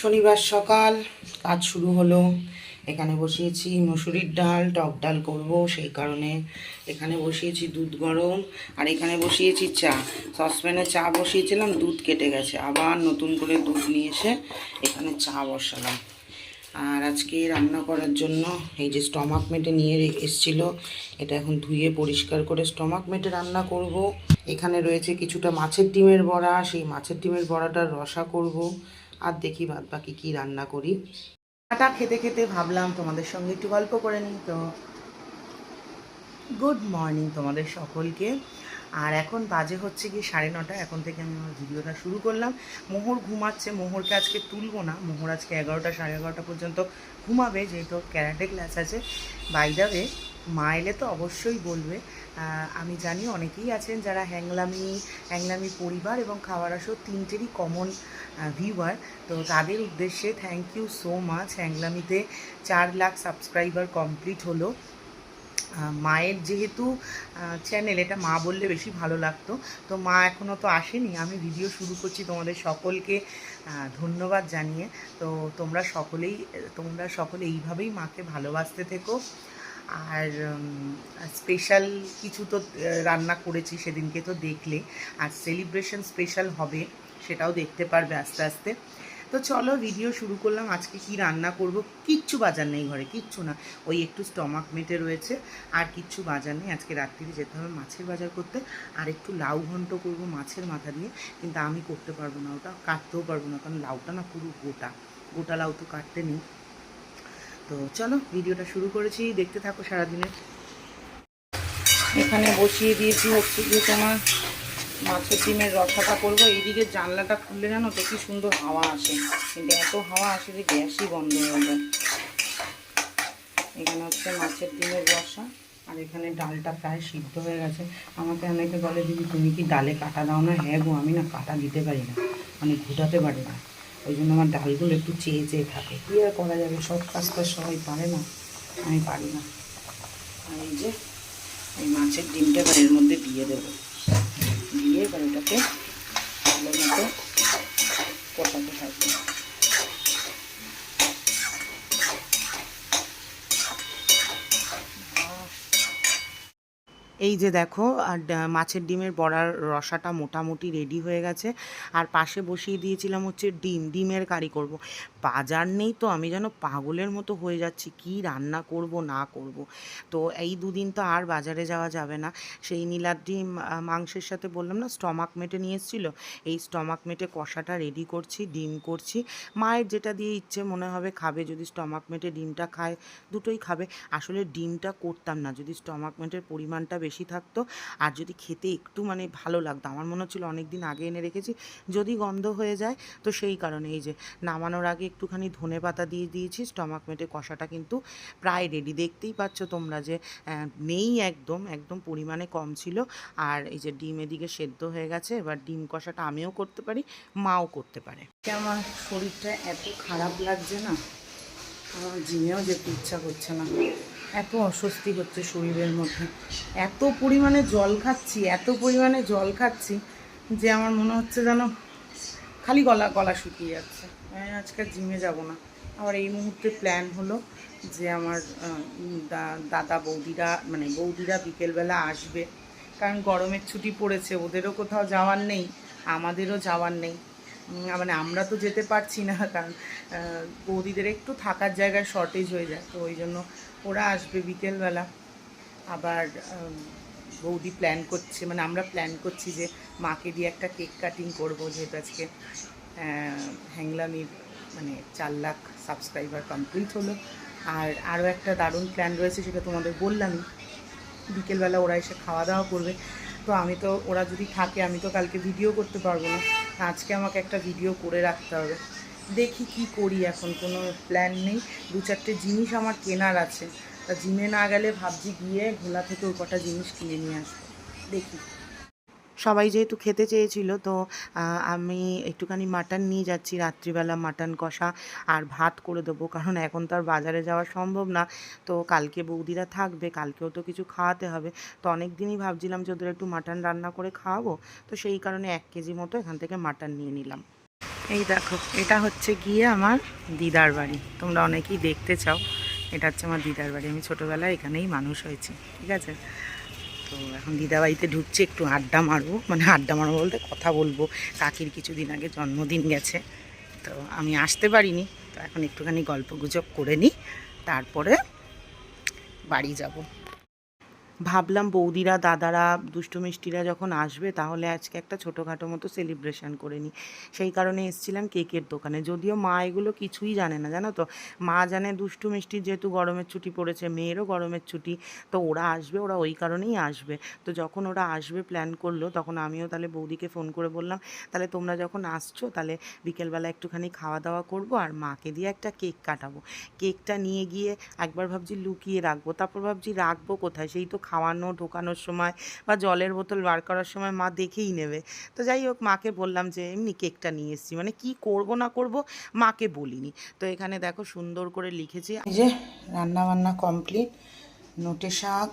শনিবার সকাল, কাজ শুরু হলো। এখানে বসিয়েছি মসুরির ডাল, টক ডাল করব, সেই কারণে এখানে বসিয়েছি দুধ গরম, আর এখানে বসিয়েছি চা। সসপ্যানে চা বসিয়েছিলাম, দুধ কেটে গেছে। আবার নতুন করে দুধ নিয়ে এসে এখানে চা বসালাম। আর আজকে রান্না করার জন্য এই যে স্টমাক মেটে নিয়ে এসেছিল, এটা এখন ধুয়ে পরিষ্কার করে স্টমাক মেটে রান্না করব। এখানে রয়েছে কিছুটা মাছের ডিমের বড়া, সেই মাছের ডিমের বড়াটার রসা করব। আর দেখি বাদ বাকি কী রান্না করি। চাটা খেতে খেতে ভাবলাম তোমাদের সঙ্গে একটু গল্প করে নিই তো। গুড মর্নিং তোমাদের সকলকে। আর এখন বাজে হচ্ছে কি সাড়ে নটা, এখন থেকে আমি আমার ভিডিওটা শুরু করলাম। মোহর ঘুমাচ্ছে, মোহরকে আজকে তুলবো না। মোহর আজকে এগারোটা, সাড়ে এগারোটা পর্যন্ত ঘুমাবে, যেহেতু ক্যারাটে ক্লাস আছে। বাইদাবে মা এলে তো অবশ্যই বলবে। আমি জানি অনেকেই আছেন যারা হ্যাংলামি হ্যাংলামি পরিবার এবং খাওয়ার আসো তিনটেরই কমন ভিউয়ার তো তাদের উদ্দেশ্যে থ্যাংক ইউ সো মাচ হ্যাংলামিতে চার লাখ সাবস্ক্রাইবার কমপ্লিট হলো। মায়ের যেহেতু চ্যানেল এটা মা বললে বেশি ভালো লাগতো। তো মা এখনও তো আসেনি। আমি ভিডিও শুরু করছি তোমাদের সকলকে ধন্যবাদ জানিয়ে। তো তোমরা সকলেই, তোমরা সকলে এইভাবেই মাকে ভালোবাসতে থেকো। আর স্পেশাল কিছু তো রান্না করেছি সেদিনকে তো দেখলে। আর সেলিব্রেশন স্পেশাল হবে সেটাও দেখতে পারবে আস্তে আস্তে। তো চলো ভিডিও শুরু করলাম। আজকে কি রান্না করব? কিচ্ছু বাজার নেই ঘরে, কিচ্ছু না। ওই একটু স্টমাক মেটে রয়েছে। আর কিচ্ছু বাজার নেই। আজকে রাত্রিরে যেতে হবে মাছের বাজার করতে। আর একটু লাউ ঘন্ট করব মাছের মাথা দিয়ে। কিন্তু আমি করতে পারব না ওটা, কাটতেও পারব না। কারণ লাউটা না পুরো গোটা। গোটা লাউ তো কাটতে নেই। তো চলো, ভিডিওটা শুরু করেছি। দেখতে থাকো সারাদিনের এখানে বসিয়ে দিয়েছি হচ্ছে যে তোমার মাছের ডিমের রসাটা করব। এইদিকে জানলাটা খুললে জানো তো কি সুন্দর হাওয়া আসে। কিন্তু এত হাওয়া আসে যে গ্যাসই বন্ধ হয়ে যায়। এখানে হচ্ছে মাছের ডিমের রসা আর এখানে ডালটা প্রায় সিদ্ধ হয়ে গেছে। আমাকে অনেকে বলে, দিদি, তুমি কি ডালে কাটা দাও না? হ্যাঁ গো, আমি না কাটা দিতে পারি না। মানে ঘুটাতে পারি না। ওই জন্য আমার ডালগুলো একটু চেয়ে চেয়ে থাকে। কী আর করা যাবে? সব কাজ তো সবাই পারে না। আমি পারি না। আর এই যে, এই মাছের ডিমটা এবার এর মধ্যে দিয়ে দেব। দিয়ে এবার এটাকে ভালো মতো কষাতে থাকবে। এই যে দেখো, আর মাছের ডিমের বড়ার রসাটা মোটামুটি রেডি হয়ে গেছে। আর পাশে বসিয়ে দিয়েছিলাম হচ্ছে ডিম, ডিমের কারি করব। বাজার নেই তো, আমি যেন পাগলের মতো হয়ে যাচ্ছি, কি রান্না করব, না করব। তো এই দুদিন তো আর বাজারে যাওয়া যাবে না। সেই নীলাদ্রি মাংসের সাথে বললাম না, স্টমাক মেটে নিয়ে এসেছিল। এই স্টমাক মেটে কষাটা রেডি করছি, ডিম করছি। মায়ের যেটা দিয়ে ইচ্ছে মনে হবে খাবে, যদি স্টমাক মেটে ডিমটা খায়, দুটোই খাবে। আসলে ডিমটা করতাম না, যদি স্টমাক মেটের পরিমাণটা বেশি থাকতো। আর যদি খেতে একটু মানে ভালো লাগতো, আমার মনে হচ্ছিল অনেক দিন আগে এনে রেখেছি, যদি গন্ধ হয়ে যায়, তো সেই কারণে এই যে নামানোর আগে একটুখানি ধনে পাতা দিয়ে দিয়েছি, স্টমাক মেটে কষাটা কিন্তু প্রায় রেডি দেখতেই পাচ্ছ তোমরা যে নেই একদম একদম পরিমাণে কম ছিল। আর এই যে ডিম এদিকে সেদ্ধ হয়ে গেছে, এবার ডিম কষাটা আমিও করতে পারি, মাও করতে পারে। আমার শরীরটা এত খারাপ লাগছে না, আমার জিমেও যেতে ইচ্ছা করছে না। এত অস্বস্তি হচ্ছে শরীরের মধ্যে। এত পরিমাণে জল খাচ্ছি, এত পরিমাণে জল খাচ্ছি যে আমার মনে হচ্ছে যেন খালি গলা গলা শুকিয়ে যাচ্ছে। আমি আজকে জিমে যাব না। আবার এই মুহূর্তে প্ল্যান হলো যে আমার দাদা, বৌদিরা মানে বৌদিরা বিকেলবেলা আসবে। কারণ গরমের ছুটি পড়েছে, ওদেরও কোথাও যাওয়ার নেই, আমাদেরও যাওয়ার নেই। মানে আমরা তো যেতে পারছি না, কারণ বৌদিদের একটু থাকার জায়গায় শর্টেজ হয়ে যায়। তো ওই জন্য ওরা আসবে বিকেলবেলা। আবার বৌদি প্ল্যান করছে মানে আমরা প্ল্যান করছি যে মাকে দিয়ে একটা কেক কাটিং করব যেহেতু আজকে হ্যাংলামির মানে চার লাখ সাবস্ক্রাইবার কমপ্লিট হলো। আর আরও একটা দারুণ প্ল্যান রয়েছে সেটা তোমাদের বললামই। বিকেলবেলা ওরা এসে খাওয়া দাওয়া করবে। তো আমি তো, ওরা যদি থাকে, আমি তো কালকে ভিডিও করতে পারব না। আজকে আমাকে একটা ভিডিও করে রাখতে হবে। দেখি কি করি এখন, কোনো প্ল্যান নেই। দু চারটে জিনিস আমার কেনার আছে। তা জিমে না গেলে ভাবছি গিয়ে ঘোলা থেকে ওই কটা জিনিস কিনে নিয়ে আসব। দেখি। সবাই যেহেতু খেতে চেয়েছিল, তো আমি একটুখানি মাটন নিয়ে যাচ্ছি। রাত্রিবেলা মাটন কষা আর ভাত করে দেবো, কারণ এখন তো আর বাজারে যাওয়া সম্ভব না। তো কালকে বৌদিরা থাকবে, কালকেও তো কিছু খাওয়াতে হবে। তো অনেক দিনই ভাবছিলাম যে ওদের একটু মাটন রান্না করে খাওয়াবো। তো সেই কারণে এক কেজি মতো এখান থেকে মাটন নিয়ে নিলাম। এই দেখো, এটা হচ্ছে গিয়ে আমার দিদার বাড়ি। তোমরা অনেকেই দেখতে চাও, এটা হচ্ছে আমার দিদার বাড়ি। আমি ছোটোবেলায় এখানেই মানুষ হয়েছি, ঠিক আছে? তো এখন দিদা বাড়িতে ঢুকছি, একটু আড্ডা মারবো মানে আড্ডা মারবো বলতে কথা বলব। কাকির কিছুদিন আগে জন্মদিন গেছে, তো আমি আসতে পারিনি, তো এখন একটুখানি গল্প গুজব করে নিই, তারপরে বাড়ি যাব। ভাবলাম বৌদিরা, দাদারা, দুষ্টু মিষ্টিরা যখন আসবে, তাহলে আজকে একটা ছোটোখাটো মতো সেলিব্রেশন করে নিই। সেই কারণে এসেছিলাম কেকের দোকানে। যদিও মা এগুলো কিছুই জানে না, জানো তো? মা জানে দুষ্টু মিষ্টির যেহেতু গরমের ছুটি পড়েছে, মেয়েরও গরমের ছুটি, তো ওরা আসবে, ওরা ওই কারণেই আসবে। তো যখন ওরা আসবে প্ল্যান করল, তখন আমিও তাহলে বৌদিকে ফোন করে বললাম, তাহলে তোমরা যখন আসছো, তাহলে বিকেলবেলা একটুখানি খাওয়া দাওয়া করব আর মাকে দিয়ে একটা কেক কাটাবো। কেকটা নিয়ে গিয়ে একবার ভাবছি লুকিয়ে রাখব, তারপর ভাবছি রাখব কোথায়? সেই তো খাওয়ানো, ঢোকানোর সময় বা জলের বোতল বার করার সময় মা দেখেই নেবে। তো যাই হোক, মাকে বললাম যে, এমনি কেকটা নিয়ে এসেছি। মানে কি করব না করব? মাকে বলিনি। তো এখানে দেখো সুন্দর করে লিখেছি। যে রান্না বান্না কমপ্লিট। নোটে শাক,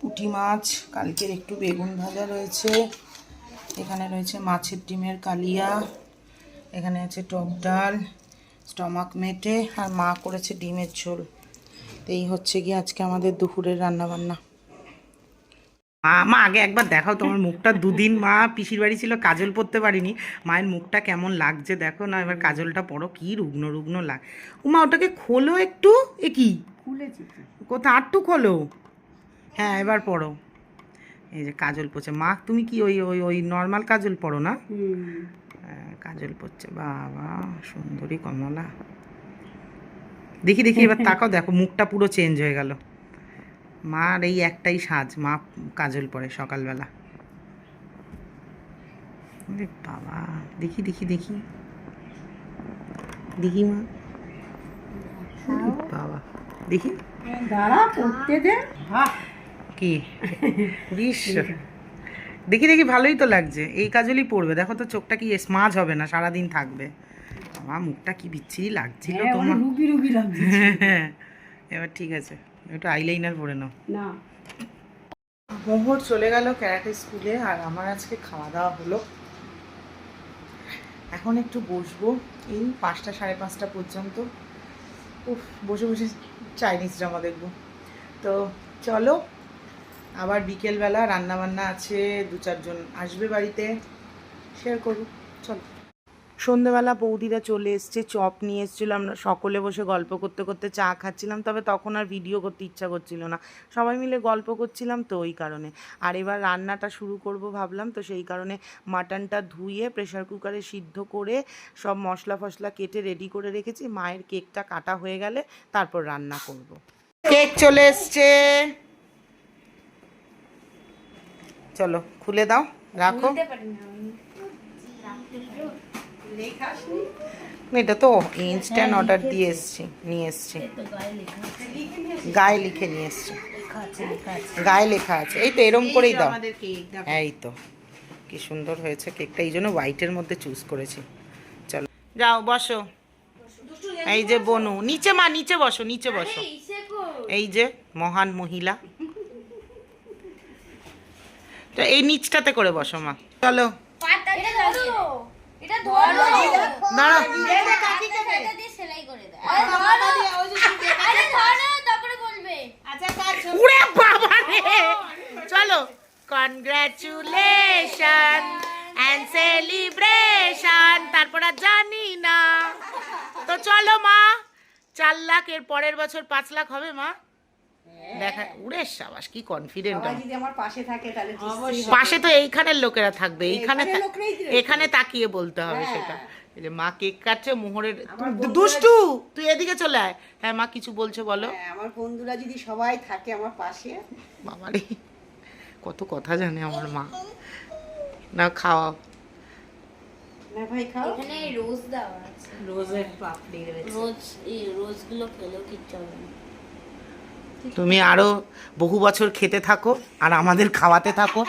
পুঁটি মাছ, কালকের একটু বেগুন ভাজা রয়েছে। এখানে রয়েছে মাছের ডিমের কালিয়া। এখানে আছে টক ডাল, স্টমাক মেটে। আর মা করেছে ডিমের ঝোল। তো এই হচ্ছে গিয়ে আজকে আমাদের দুপুরের রান্না বান্না মা মা আগে একবার দেখাও তোমার মুখটা। দুদিন মা পিসির বাড়ি ছিল কাজল পরতে পারিনি। মায়ের মুখটা কেমন লাগছে দেখো না এবার কাজলটা পরো কি রুগ্ন রুগ্ন লাগ উমা ওটাকে খোলো একটু এ কি। কোথা আটটু খোলো। হ্যাঁ এবার পড়ো এই যে কাজল পড়ছে মা তুমি কি ওই ওই ওই নর্মাল কাজল পড়ো না? হ্যাঁ, কাজল পড়ছে বাবা সুন্দরী কমলা। দেখি দেখি এবার তাকাও দেখো মুখটা পুরো চেঞ্জ হয়ে গেল। মার এই একটাই সাজ মা কাজল পরে সকালবেলা। বাবা দেখি দেখি দেখি। দেখি মা। বাবা দেখি। দাঁড়া করতে দে। কি? দেখি দেখি ভালোই তো লাগছে। এই কাজলই পড়বে। দেখো তো চোখটা কি স্মাজ হবে না সারাদিন থাকবে। আমার মুখটা কি বিচ্ছিরি লাগছিল হ্যাঁ, তোমার? রুগী রুগী লাগছে। এবার ঠিক আছে একটু আইলাইনার পরে নাও। না। মোহর চলে গেল ক্যারাটে স্কুলে আর আমার আজকে খাওয়া দাওয়া হলো। এখন একটু বসবো এই পাঁচটা সাড়ে পাঁচটা পর্যন্ত। উফ বসে বসে চাইনিজ ড্রামা দেখব। তো চলো আবার বিকেলবেলা রান্না বান্না আছে দু চারজন আসবে বাড়িতে শেয়ার করব। চলো। সন্ধেবেলা বৌদিরা চলে এসছে, চপ নিয়ে এসেছিল, আমরা সকলে বসে গল্প করতে করতে চা খাচ্ছিলাম, তবে তখন আর ভিডিও করতে ইচ্ছা করছিল না। সবাই মিলে গল্প করছিলাম তো ওই কারণে। আর এবার রান্নাটা শুরু করব ভাবলাম, তো সেই কারণে মাটনটা ধুয়ে প্রেশার কুকারে সিদ্ধ করে সব মশলা ফসলা কেটে রেডি করে রেখেছি। মায়ের কেকটা কাটা হয়ে গেলে তারপর রান্না করব। কেক চলে এসছে। চলো, খুলে দাও, রাখো। এটা তো ইনস্ট্যান্ট অর্ডার দিয়ে এসছি নিয়ে এসছি। গায়ে লিখে নিয়ে এসছি। গায়ে লেখা আছে এই তো এরম করেই দাও। এই তো। কি সুন্দর হয়েছে কেকটা এই জন্য হোয়াইটের মধ্যে চুজ করেছি। চলো। যাও বসো। এই যে বনু। নিচে মা নিচে বসো নিচে বসো। এই যে মহান মহিলা। তো এই নিচটাতে করে বসো মা। চলো। দাঁড়া। এটা দিয়ে সেলাই করে দাও। আরে ধরো। তারপরে বলবে। উড়ে বাবা রে। চলো কনগ্রাচুলেশন অ্যান্ড সেলিব্রেশন তারপর আর জানি না। তো চলো মা চার লাখ এর পরের বছর পাঁচ লাখ হবে মা। দেখা উড়ে সাবাস কি কনফিডেন্ট যদি আমার পাশে থাকে তাহলে পাশে তো এইখানের লোকেরা থাকবে এইখানে লোকরাই তো এখানে তাকিয়ে বলতে হবে হ্যাঁ। সেটা। এই যে মা কেক কাটছে মোহরের দুষ্টু তুই এদিকে চলে আয়। হ্যাঁ মা কিছু বলছো বলো। হ্যাঁ, আমার বন্ধুরা যদি সবাই থাকে আমার পাশে। বাবারে কত কথা জানে আমার মা। না খাওয়াও। না ভাই খাও। এখানে রোজ আছে। রোজের পাপড়ি রয়েছে। রোজ এই রোজগুলো খেলেও কিচ্ছু হবে না। তুমি আরও বহু বছর খেতে থাকো আর আমাদের খাওয়াতে থাকো।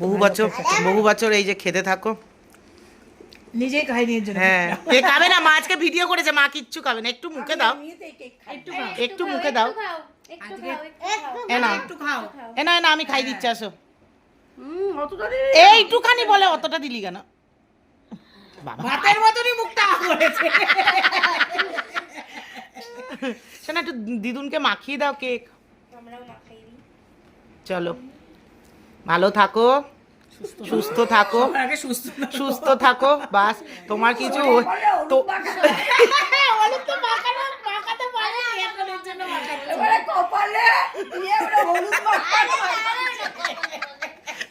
বহু বছর বহু বছর এই যে খেতে থাকো। নিজেই খাই নিয়ে জন্য। হ্যাঁ কে খাবে না? মা আজকে ভিডিও করেছে মা কিচ্ছু খাবে না। একটু মুখে দাও। আমি তো এই কেক খাই। একটু মুখে দাও একটু খাও। এ না। একটু খাও। এ না এ না আমি খাই দিচ্ছি আসো। এইটুখানি বলে অতটা দিলি কেন? ভাতের মতনই মুখটা করেছে শোনা একটু দিদুনকে মাখিয়ে দাও কেক। চলো। ভালো থাকো। সুস্থ থাকো। সুস্থ সুস্থ থাকো। বাস। তোমার কিছু তো এবারে কপালে দিয়ে ওরা হলুদ মাখানো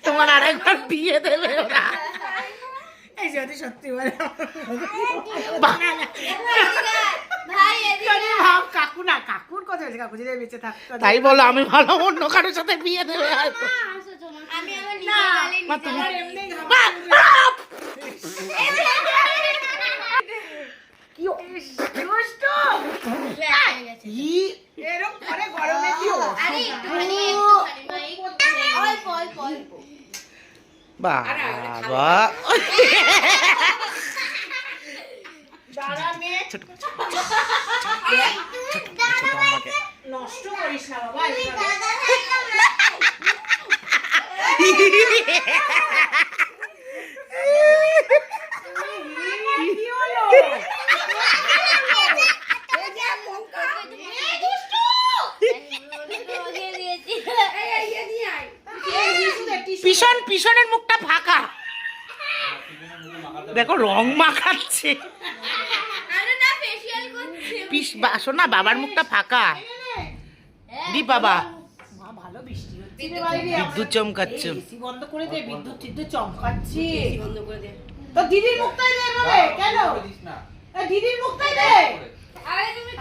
তোমার আরেকবার বিয়ে দেবে ওরা। যদি সত্যি বলে। কাকু না কাকুর কথা বলছে কাকু যদি বেঁচে থাকতো তাই বলো আমি ভালো অন্য কারোর সাথে বিয়ে দেবে। হয়ে এরকম করে গরমে কি আরে একটুখানি একটুখানি মা একটুখানি অল্প নষ্ট করিস না বাবা এইভাবে। কি হলো এই যে লঙ্কা ওকে দিয়েছি এই এই এ নিয়ে আয় এই টিস্যু দে, টিস্যু। পিছন পিছনের মুখটা ফাঁকা দেখো রং মাখাচ্ছে। আরে না ফেশিয়াল পিস আসো না বাবার মুখটা ফাঁকা। দি বাবা। বিদ্যুৎ চমকাচ্ছে। বন্ধ করে দে বিদ্যুৎ টিদ্যুৎ চমকাচ্ছে। বন্ধ করে দে। তো দিদির মুখটাই দে এভাবে কেন? দিদির মুখটাই দে। আরে তুমি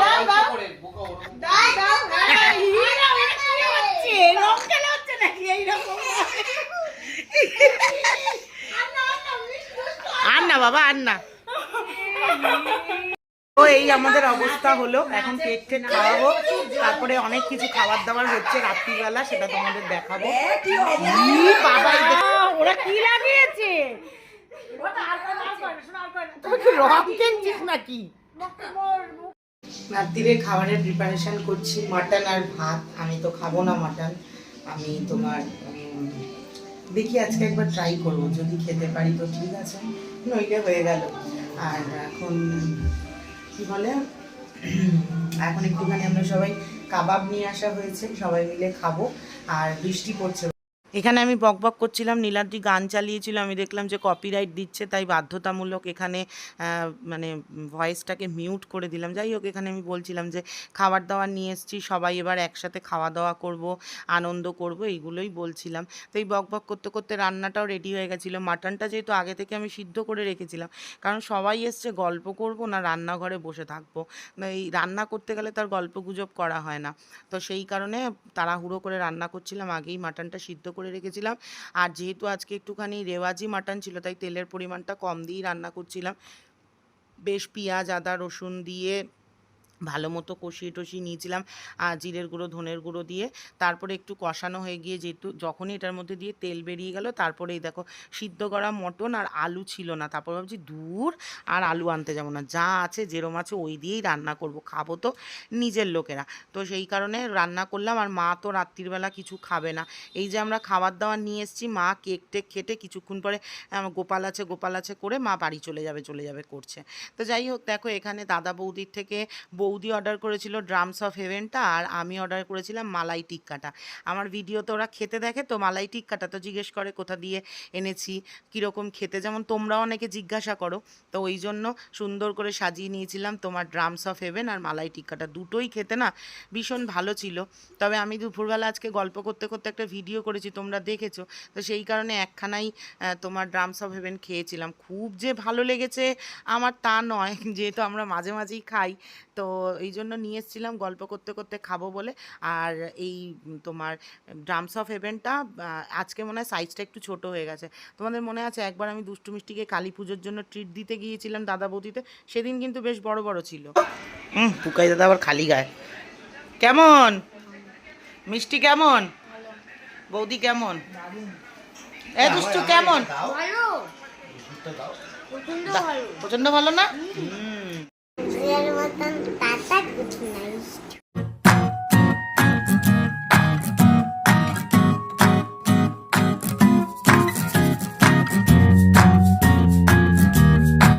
দাও দাও। দাও দাও হিরা, এটা কি হচ্ছে? রং খেলা হচ্ছে নাকি? এইরকম? আর না, আর না, মিষ্টি, মিষ্টি। আর না বাবা আর না তো এই আমাদের অবস্থা হলো এখন কেক টেক খাওয়াবো। তারপরে অনেক কিছু খাবার দাবার হচ্ছে রাত্রিবেলা সেটা তোমাদের দেখাবো। ওরা কি লাগিয়েছে। তুমি কি রং কিনছিস নাকি? রাত্রিরে খাবারের প্রিপারেশন করছি মাটন আর ভাত। আমি তো খাব না মাটন আমি তোমার দেখি আজকে একবার ট্রাই করব, যদি খেতে পারি তো ঠিক আছে। নইলে হয়ে গেল। আর এখন, কি বলে, এখন একটুখানি আমরা সবাই কাবাব নিয়ে আসা হয়েছে, সবাই মিলে খাব। আর বৃষ্টি পড়ছে এখানে আমি বক বক করছিলাম, নীলাদ্রি গান চালিয়েছিল, আমি দেখলাম যে কপিরাইট দিচ্ছে, তাই বাধ্যতামূলক এখানে মানে ভয়েসটাকে মিউট করে দিলাম। যাই হোক, এখানে আমি বলছিলাম যে খাবার দাবার নিয়ে এসেছি, সবাই এবার একসাথে খাওয়া দাওয়া করব, আনন্দ করব, এইগুলোই বলছিলাম। তো এই বক বক করতে করতে রান্নাটাও রেডি হয়ে গেছিল। মাটনটা যেহেতু আগে থেকে আমি সিদ্ধ করে রেখেছিলাম, কারণ সবাই এসছে, গল্প করব না, রান্নাঘরে বসে থাকব। এই রান্না করতে গেলে তার গল্প গুজব করা হয় না। তো সেই কারণে তাড়াহুড়ো করে রান্না করছিলাম, আগেই মাটনটা সিদ্ধ করে রেখেছিলাম। আর যেহেতু আজকে একটুখানি রেওয়াজি মাটন ছিল, তাই তেলের পরিমাণটা কম দিয়েই রান্না করছিলাম। বেশ পেঁয়াজ, আদা, রসুন দিয়ে ভালো মতো কষিয়ে টষিয়ে নিয়েছিলাম জিরের গুঁড়ো, ধনের গুঁড়ো দিয়ে। তারপরে একটু কষানো হয়ে গিয়ে যেহেতু যখনই এটার মধ্যে দিয়ে তেল বেরিয়ে গেল, তারপরে এই দেখো সিদ্ধ করা মটন আর আলু ছিল না। তারপর ভাবছি দূর আর আলু আনতে যাব না। যা আছে, যেরম আছে ওই দিয়েই রান্না করব, খাব তো নিজের লোকেরা। তো সেই কারণে রান্না করলাম আর মা তো রাত্রিবেলা কিছু খাবে না। এই যে আমরা খাবার দাবার নিয়ে এসেছি, মা কেক টেক খেটে কিছুক্ষণ পরে গোপাল আছে গোপাল আছে করে মা বাড়ি চলে যাবে চলে যাবে করছে। তো যাই হোক, দেখো এখানে দাদা বৌদির থেকে বৌদি অর্ডার করেছিল ড্রামস অফ হেভেনটা আর আমি অর্ডার করেছিলাম মালাই টিক্কাটা। আমার ভিডিও তো ওরা খেতে দেখে তো মালাই টিক্কাটা তো জিজ্ঞেস করে কোথা দিয়ে এনেছি, কীরকম খেতে? যেমন তোমরা অনেকে জিজ্ঞাসা করো, তো ওই জন্য সুন্দর করে সাজিয়ে নিয়েছিলাম তোমার ড্রামস অফ হেভেন আর মালাই টিক্কাটা। দুটোই খেতে না ভীষণ ভালো ছিল। তবে আমি দুপুরবেলা আজকে গল্প করতে করতে একটা ভিডিও করেছি, তোমরা দেখেছ। তো সেই কারণে একখানাই তোমার ড্রামস অফ হেভেন খেয়েছিলাম। খুব যে ভালো লেগেছে আমার তা নয়, যেহেতু আমরা মাঝে মাঝেই খাই, তো এই জন্য নিয়ে এসেছিলাম গল্প করতে করতে খাব বলে। আর এই তোমার ড্রামস অফ হেভেনটা আজকে মনে হয় সাইজটা একটু ছোট হয়ে গেছে। তোমাদের মনে আছে একবার আমি দুষ্টু মিষ্টিকে কালী পুজোর জন্য ট্রিট দিতে গিয়েছিলাম দাদা বৌদিতে? সেদিন কিন্তু বেশ বড় বড় ছিল। হুম পুকাই দাদা আবার খালি গায়ে। কেমন? মিষ্টি কেমন? বৌদি কেমন? এ দুষ্টু কেমন? প্রচণ্ড ভালো প্রচণ্ড ভালো না? হুম এর মতন টাটা কিছু নাই